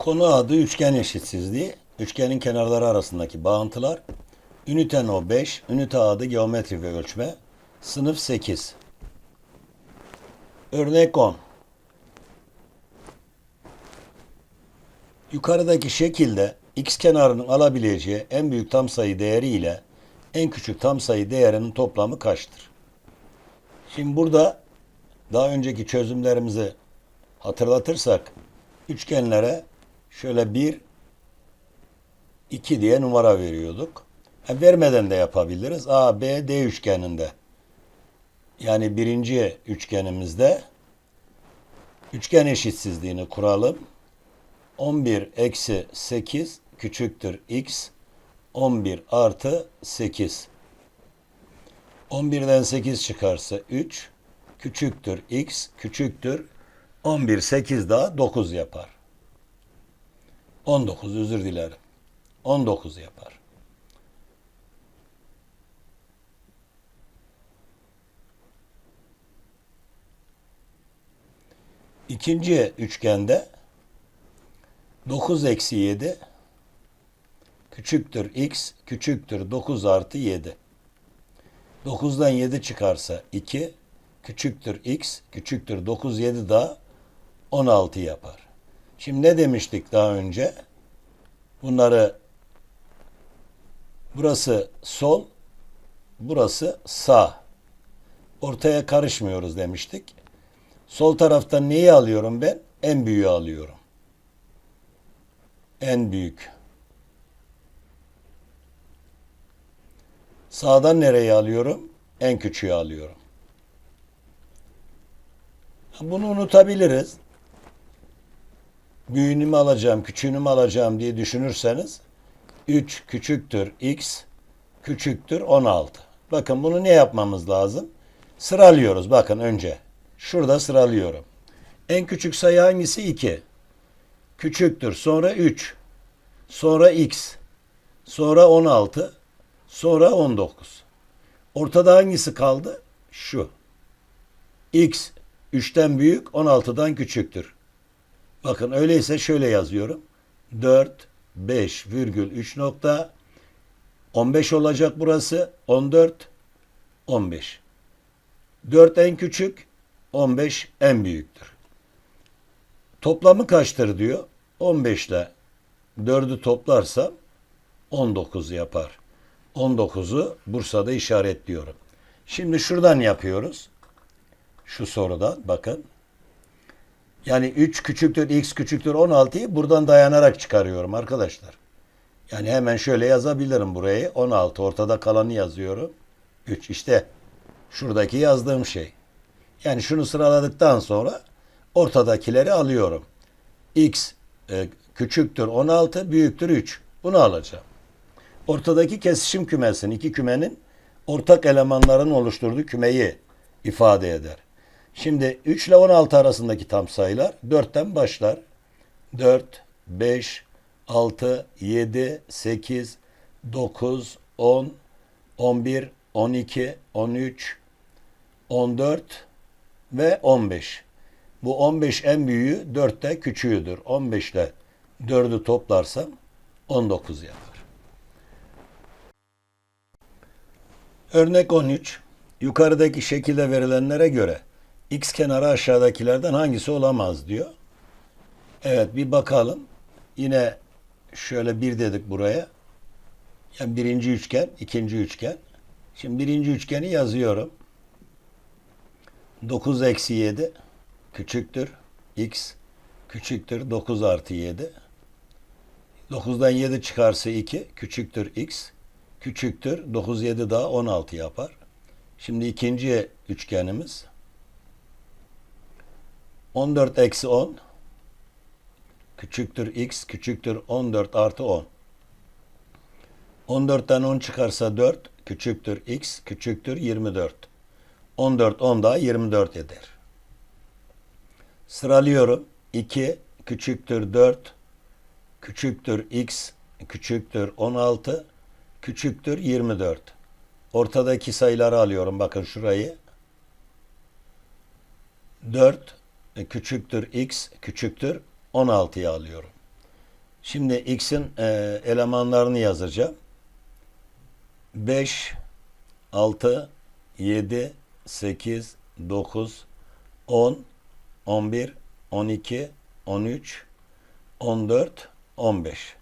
Konu adı üçgen eşitsizliği. Üçgenin kenarları arasındaki bağıntılar. Ünite no 5, ünite adı geometri ve ölçme. Sınıf 8. Örnek 10. Yukarıdaki şekilde x kenarının alabileceği en büyük tam sayı değeri ile en küçük tam sayı değerinin toplamı kaçtır? Şimdi burada daha önceki çözümlerimizi hatırlatırsak üçgenlere şöyle 1 2 diye numara veriyorduk. Ha, vermeden de yapabiliriz. A, B, D üçgeninde. Yani birinci üçgenimizde üçgen eşitsizliğini kuralım. 11 eksi 8 küçüktür x. 11 artı 8. 11'den 8 çıkarsa 3 küçüktür x küçüktür 11 8 daha 9 yapar. 19 özür dilerim. 19 yapar. İkinci üçgende 9 eksi 7 küçüktür x küçüktür 9 artı 7. 9'dan 7 çıkarsa 2 küçüktür x küçüktür 9 7 daha 16 yapar. Şimdi ne demiştik daha önce? Bunları burası sol, burası sağ. Ortaya karışmıyoruz demiştik. Sol taraftan neyi alıyorum ben? En büyüğü alıyorum. En büyük. Sağdan nereyi alıyorum? En küçüğü alıyorum. Bunu unutabiliriz. Büyüğünü mü alacağım, küçüğünü mü alacağım diye düşünürseniz 3 küçüktür x küçüktür 16. Bakın bunu ne yapmamız lazım? Sıralıyoruz bakın önce. Şurada sıralıyorum. En küçük sayı hangisi? 2. Küçüktür. Sonra 3. Sonra x. Sonra 16. Sonra 19. Ortada hangisi kaldı? Şu. x 3'ten büyük 16'dan küçüktür. Bakın öyleyse şöyle yazıyorum. 4, 5 virgül 3 nokta 15 olacak burası. 14, 15. 4 en küçük, 15 en büyüktür. Toplamı kaçtır diyor. 15 ile 4'ü toplarsam 19 yapar. 19'u Bursa'da işaretliyorum. Şimdi şuradan yapıyoruz. Şu sorudan bakın. Yani 3 küçüktür x küçüktür 16'yı buradan dayanarak çıkarıyorum arkadaşlar. Yani hemen şöyle yazabilirim burayı. 16 ortada kalanı yazıyorum. 3 işte şuradaki yazdığım şey. Yani şunu sıraladıktan sonra ortadakileri alıyorum. x e, küçüktür 16 büyüktür 3. Bunu alacağım. Ortadaki kesişim kümesinin iki kümenin ortak elemanların oluşturduğu kümeyi ifade eder. Şimdi 3 ile 16 arasındaki tam sayılar 4'ten başlar. 4, 5, 6, 7, 8, 9, 10, 11, 12, 13, 14 ve 15. Bu 15 en büyüğü 4 de küçüğüdür. 15 ile 4'ü toplarsam 19 yapar. Örnek 13. Yukarıdaki şekilde verilenlere göre x kenarı aşağıdakilerden hangisi olamaz diyor. Evet bir bakalım. Yine şöyle bir dedik buraya. Yani birinci üçgen, ikinci üçgen. Şimdi birinci üçgeni yazıyorum. 9 eksi 7 küçüktür. x küçüktür 9 artı 7. 9'dan 7 çıkarsa 2 küçüktür x küçüktür 9 7 daha 16 yapar. Şimdi ikinci üçgenimiz 14 eksi 10 küçüktür x küçüktür 14 artı 10. 14'ten 10 çıkarsa 4 küçüktür x küçüktür 24. 14 10 daha 24 eder. Sıralıyorum. 2 küçüktür 4 küçüktür x küçüktür 16 küçüktür 24. Ortadaki sayıları alıyorum. Bakın şurayı. 4 küçüktür x küçüktür 16'yı alıyorum. Şimdi x'in e, elemanlarını yazacağım. 5, 6, 7, 8, 9, 10, 11, 12, 13, 14, 15.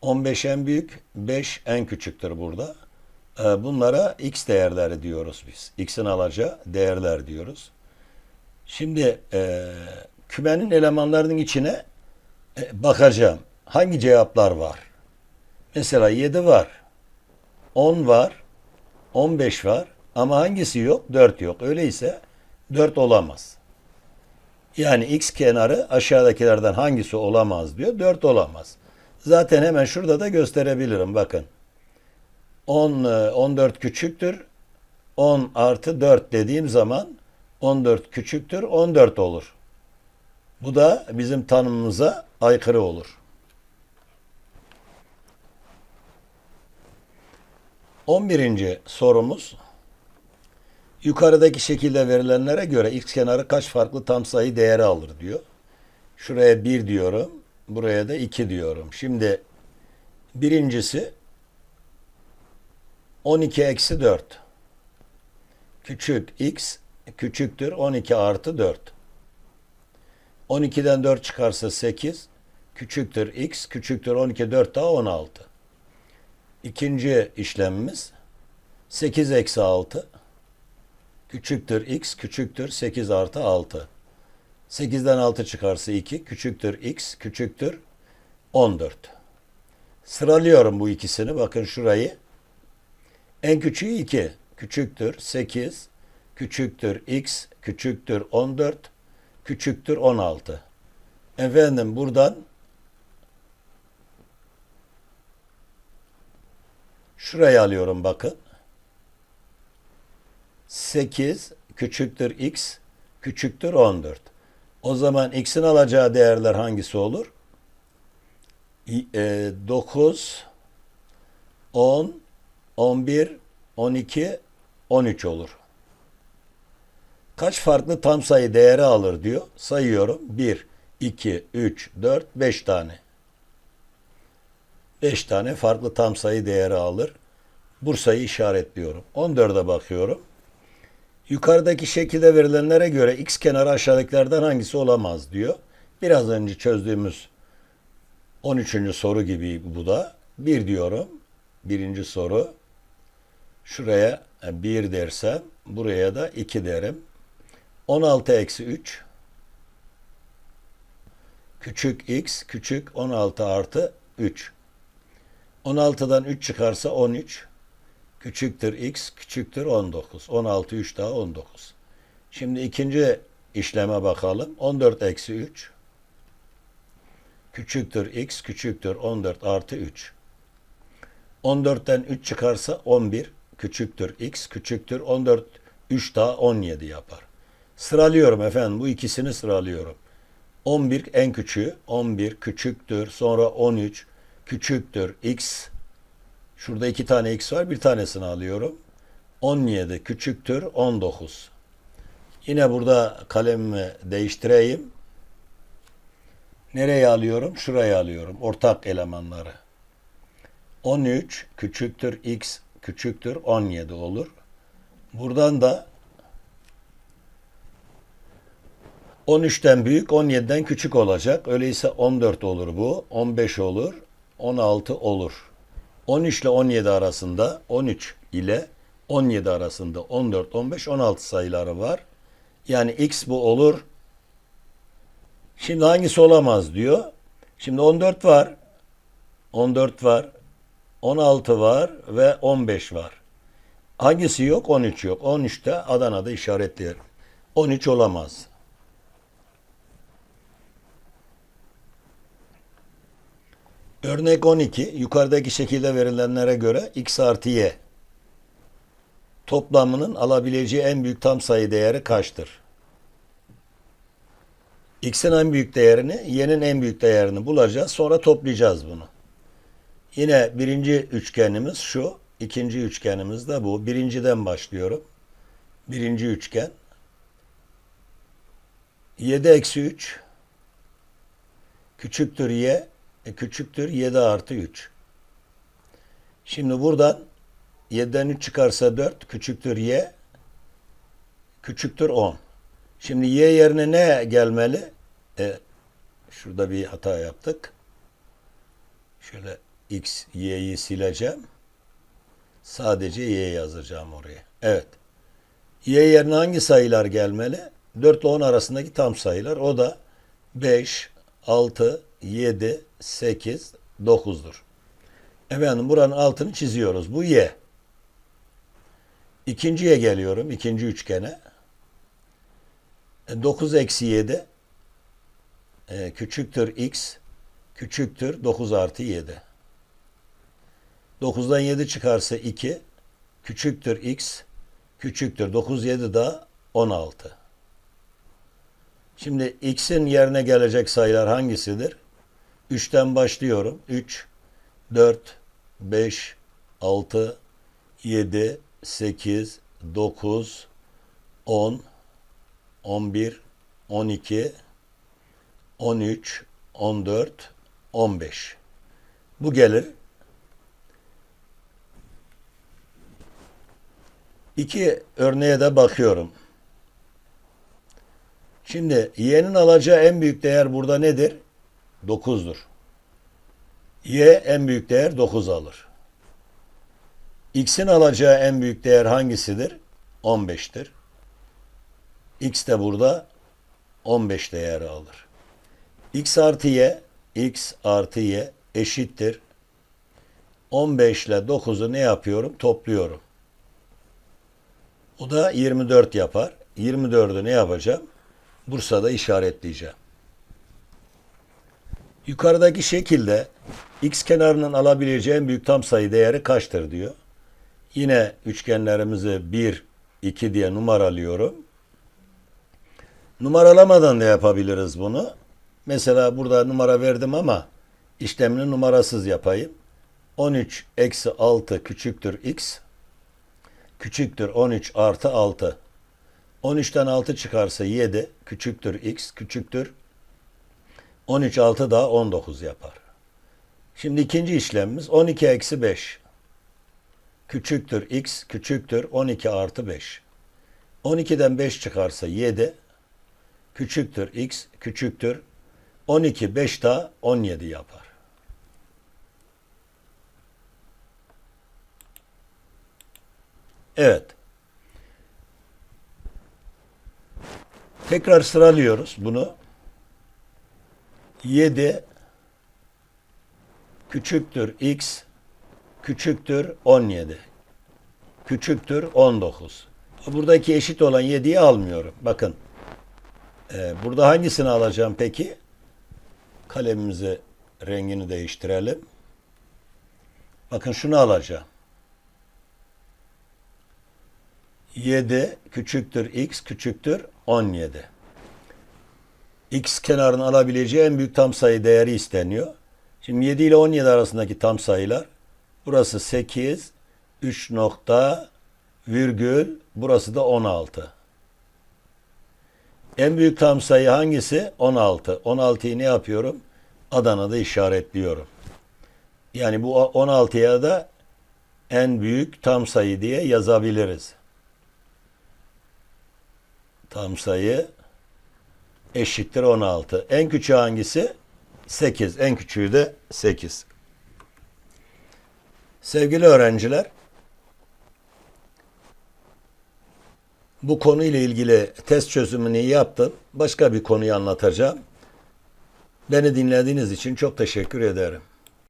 15 en büyük, 5 en küçüktür burada. E, bunlara x değerleri diyoruz biz. x'in alacağı değerler diyoruz. Şimdi e, kümenin elemanlarının içine e, bakacağım. Hangi cevaplar var? Mesela 7 var. 10 var. 15 var. Ama hangisi yok? 4 yok. Öyleyse 4 olamaz. Yani x kenarı aşağıdakilerden hangisi olamaz diyor. 4 olamaz. Zaten hemen şurada da gösterebilirim. Bakın. 10, e, 14 küçüktür. 10 artı 4 dediğim zaman 14 küçüktür. 14 olur. Bu da bizim tanımımıza aykırı olur. 11. sorumuz yukarıdaki şekilde verilenlere göre x kenarı kaç farklı tam sayı değeri alır diyor. Şuraya 1 diyorum. Buraya da 2 diyorum. Şimdi birincisi 12 eksi 4 küçük x küçüktür 12 artı 4. 12'den 4 çıkarsa 8 küçüktür x küçüktür 12 4 daha 16. İkinci işlemimiz 8 eksi 6 küçüktür x küçüktür 8 artı 6. 8'den 6 çıkarsa 2 küçüktür x küçüktür 14. Sıralıyorum bu ikisini. Bakın şurayı. En küçüğü 2 küçüktür 8 küçüktür x küçüktür 14 küçüktür 16. Efendim buradan şurayı alıyorum bakın. 8 küçüktür x küçüktür 14. O zaman x'in alacağı değerler hangisi olur? İ- e, 9 10 11 12 13 olur. Kaç farklı tam sayı değeri alır diyor. Sayıyorum. 1, 2, 3, 4, 5 tane. 5 tane farklı tam sayı değeri alır. Bursa'yı işaretliyorum. 14'e bakıyorum. Yukarıdaki şekilde verilenlere göre x kenarı aşağıdakilerden hangisi olamaz diyor. Biraz önce çözdüğümüz 13. soru gibi bu da. 1 diyorum. Birinci soru. Şuraya 1 dersem buraya da 2 derim. 16 eksi 3 küçük x küçük 16 artı 3. 16'dan 3 çıkarsa 13 küçüktür x küçüktür 19. 16 3 daha 19. Şimdi ikinci işleme bakalım. 14 eksi 3 küçüktür x küçüktür 14 artı 3. 14'ten 3 çıkarsa 11 küçüktür x küçüktür 14 3 daha 17 yapar. Sıralıyorum efendim bu ikisini sıralıyorum. 11 en küçüğü 11 küçüktür sonra 13 küçüktür x şurada iki tane x var bir tanesini alıyorum. 17 küçüktür 19. Yine burada kalemimi değiştireyim. Nereye alıyorum? Şuraya alıyorum. Ortak elemanları. 13 küçüktür x küçüktür 17 olur. Buradan da 13'ten büyük 17'den küçük olacak. Öyleyse 14 olur bu. 15 olur. 16 olur. 13 ile 17 arasında 13 ile 17 arasında 14, 15, 16 sayıları var. Yani x bu olur. Şimdi hangisi olamaz diyor. Şimdi 14 var. 14 var. 16 var ve 15 var. Hangisi yok? 13 yok. 13 de Adana'da işaretleyelim. 13 olamaz. Örnek 12. Yukarıdaki şekilde verilenlere göre x artı y toplamının alabileceği en büyük tam sayı değeri kaçtır? X'in en büyük değerini, y'nin en büyük değerini bulacağız. Sonra toplayacağız bunu. Yine birinci üçgenimiz şu. ikinci üçgenimiz de bu. Birinciden başlıyorum. Birinci üçgen. 7 eksi 3 küçüktür y e, küçüktür 7 artı 3. Şimdi buradan 7'den 3 çıkarsa 4 küçüktür y küçüktür 10. Şimdi y yerine ne gelmeli? E, şurada bir hata yaptık. Şöyle x, y'yi sileceğim. Sadece y yazacağım oraya. Evet. Y yerine hangi sayılar gelmeli? 4 ile 10 arasındaki tam sayılar. O da 5, 6, 7, 8, 9'dur. Efendim buranın altını çiziyoruz. Bu y. İkinciye geliyorum. ikinci üçgene. E, 9 eksi 7 e, küçüktür x küçüktür 9 artı 7. 9'dan 7 çıkarsa 2 küçüktür x küçüktür 9 7 daha 16. Şimdi x'in yerine gelecek sayılar hangisidir? 3'ten başlıyorum. 3, 4, 5, 6, 7, 8, 9, 10, 11, 12, 13, 14, 15. Bu gelir. İki örneğe de bakıyorum. Şimdi y'nin alacağı en büyük değer burada nedir? 9'dur. y en büyük değer 9 alır. x'in alacağı en büyük değer hangisidir? 15'tir. x de burada 15 değeri alır. x artı y, x artı y eşittir. 15 ile 9'u ne yapıyorum? Topluyorum. O da 24 yapar. 24'ü ne yapacağım? Bursa'da işaretleyeceğim. Yukarıdaki şekilde x kenarının alabileceği en büyük tam sayı değeri kaçtır diyor. Yine üçgenlerimizi 1, 2 diye numaralıyorum. Numaralamadan da yapabiliriz bunu. Mesela burada numara verdim ama işlemini numarasız yapayım. 13 eksi 6 küçüktür x küçüktür 13 artı 6. 13'ten 6 çıkarsa 7 küçüktür x küçüktür 13 6 daha 19 yapar. Şimdi ikinci işlemimiz 12 eksi 5 küçüktür x küçüktür 12 artı 5. 12'den 5 çıkarsa 7 küçüktür x küçüktür 12 5 daha 17 yapar. Evet. Tekrar sıralıyoruz bunu. 7 küçüktür x küçüktür 17 küçüktür 19. Buradaki eşit olan 7'yi almıyorum. Bakın. Ee, burada hangisini alacağım peki? Kalemimizi rengini değiştirelim. Bakın şunu alacağım. 7 küçüktür x küçüktür 17. x kenarını alabileceği en büyük tam sayı değeri isteniyor. Şimdi 7 ile 17 arasındaki tam sayılar. Burası 8, 3 nokta, virgül, burası da 16. En büyük tam sayı hangisi? 16. 16'yı ne yapıyorum? Adana'da işaretliyorum. Yani bu 16'ya da en büyük tam sayı diye yazabiliriz. Tam sayı eşittir 16. En küçüğü hangisi? 8. En küçüğü de 8. Sevgili öğrenciler, bu konuyla ilgili test çözümünü yaptım. Başka bir konuyu anlatacağım. Beni dinlediğiniz için çok teşekkür ederim.